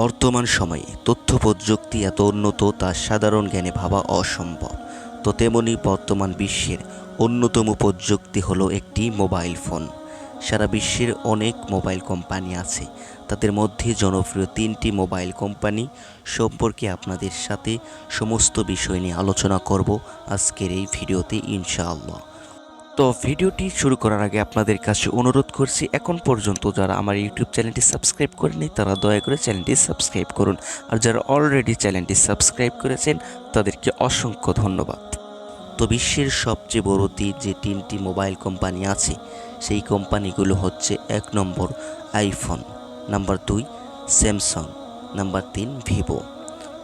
বর্তমান সময়ে তথ্য প্রযুক্তি এত উন্নত, তা সাধারণ জ্ঞানে ভাবা অসম্ভব। তো তেমনি বর্তমান বিশ্বের অন্যতম প্রযুক্তি হলো একটি মোবাইল ফোন। সারা বিশ্বের অনেক মোবাইল কোম্পানি আছে, তাদের মধ্যে জনপ্রিয় তিনটি মোবাইল কোম্পানি সম্পর্কে আপনাদের সাথে সমস্ত বিষয় নিয়ে আলোচনা করব আজকের এই ভিডিওতে, ইনশাআল্লাহ। তো ভিডিওটি শুরু করার আগে আপনাদের কাছে অনুরোধ করছি, এখন পর্যন্ত যারা আমার ইউটিউব চ্যানেলটি সাবস্ক্রাইব করেনি তারা দয়া করে চ্যানেলটি সাবস্ক্রাইব করুন। আর যারা অলরেডি চ্যানেলটি সাবস্ক্রাইব করেছেন, তাদেরকে অসংখ্য ধন্যবাদ। তো বিশ্বের সবচেয়ে বড় যে তিনটি মোবাইল কোম্পানি আছে, সেই কোম্পানিগুলো হচ্ছে এক নম্বর আইফোন নাম্বার দুই স্যামসাং নাম্বার তিন ভিভো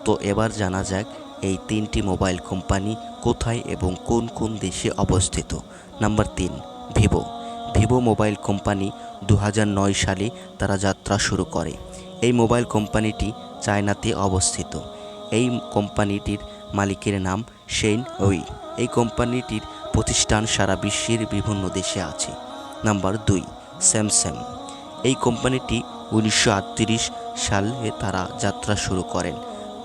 তো এবার জানা যাক এই তিনটি মোবাইল কোম্পানি কোথায় এবং কোন কোন দেশে অবস্থিত? নাম্বার তিন, ভিভো। ভিভো মোবাইল কোম্পানি দু হাজার নয় সালে তারা যাত্রা শুরু করে। এই মোবাইল কোম্পানিটি চায়নাতে অবস্থিত। এই কোম্পানিটির মালিকের নাম শেন ওই এই কোম্পানিটির প্রতিষ্ঠান সারা বিশ্বের বিভিন্ন দেশে আছে। নাম্বার দুই, স্যামসাং। এই কোম্পানিটি উনিশশো আটত্রিশ সালে তারা যাত্রা শুরু করেন।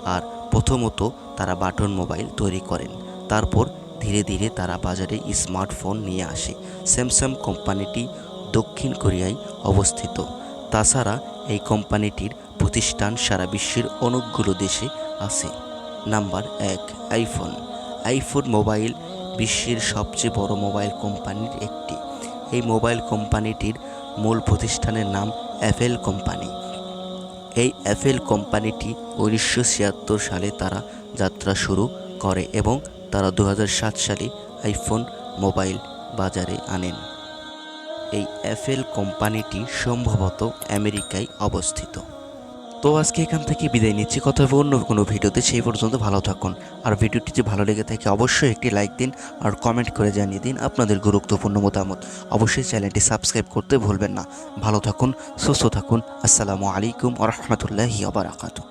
আর প্রথমত তারা বাটন মোবাইল তৈরি করেন। তারপর ধীরে ধীরে তারা বাজারে স্মার্টফোন নিয়ে আসে। স্যামসাং কোম্পানিটি দক্ষিণ কোরিয়ায় অবস্থিত। তাছাড়া এই কোম্পানিটির প্রতিষ্ঠান সারা বিশ্বের অনেকগুলো দেশে আছে। নাম্বার এক, আইফোন। আইফোন মোবাইল বিশ্বের সবচেয়ে বড় মোবাইল কোম্পানির একটি। এই মোবাইল কোম্পানিটির মূল প্রতিষ্ঠানের নাম অ্যাপেল কোম্পানি। এই অ্যাপেল কোম্পানিটি উনিশশো ছিয়াত্তর সালে তারা যাত্রা শুরু করে এবং তারা দু হাজার সাত সালে আইফোন মোবাইল বাজারে আনেন। এই অ্যাপেল কোম্পানিটি সম্ভবত আমেরিকায় অবস্থিত। তো আজকে এখান থেকে বিদায় নিচ্ছি। কথা হবে অন্য কোনো ভিডিওতে। সেই পর্যন্ত ভালো থাকুন। আর ভিডিওটি যে ভালো লেগে থাকে, অবশ্যই একটি লাইক দিন আর কমেন্ট করে জানিয়ে দিন আপনাদের গুরুত্বপূর্ণ মতামত। অবশ্যই চ্যানেলটি সাবস্ক্রাইব করতে ভুলবেন না। ভালো থাকুন, সুস্থ থাকুন। আসসালামু আলাইকুম আ রহমতুল্লাহি আবরাকাতু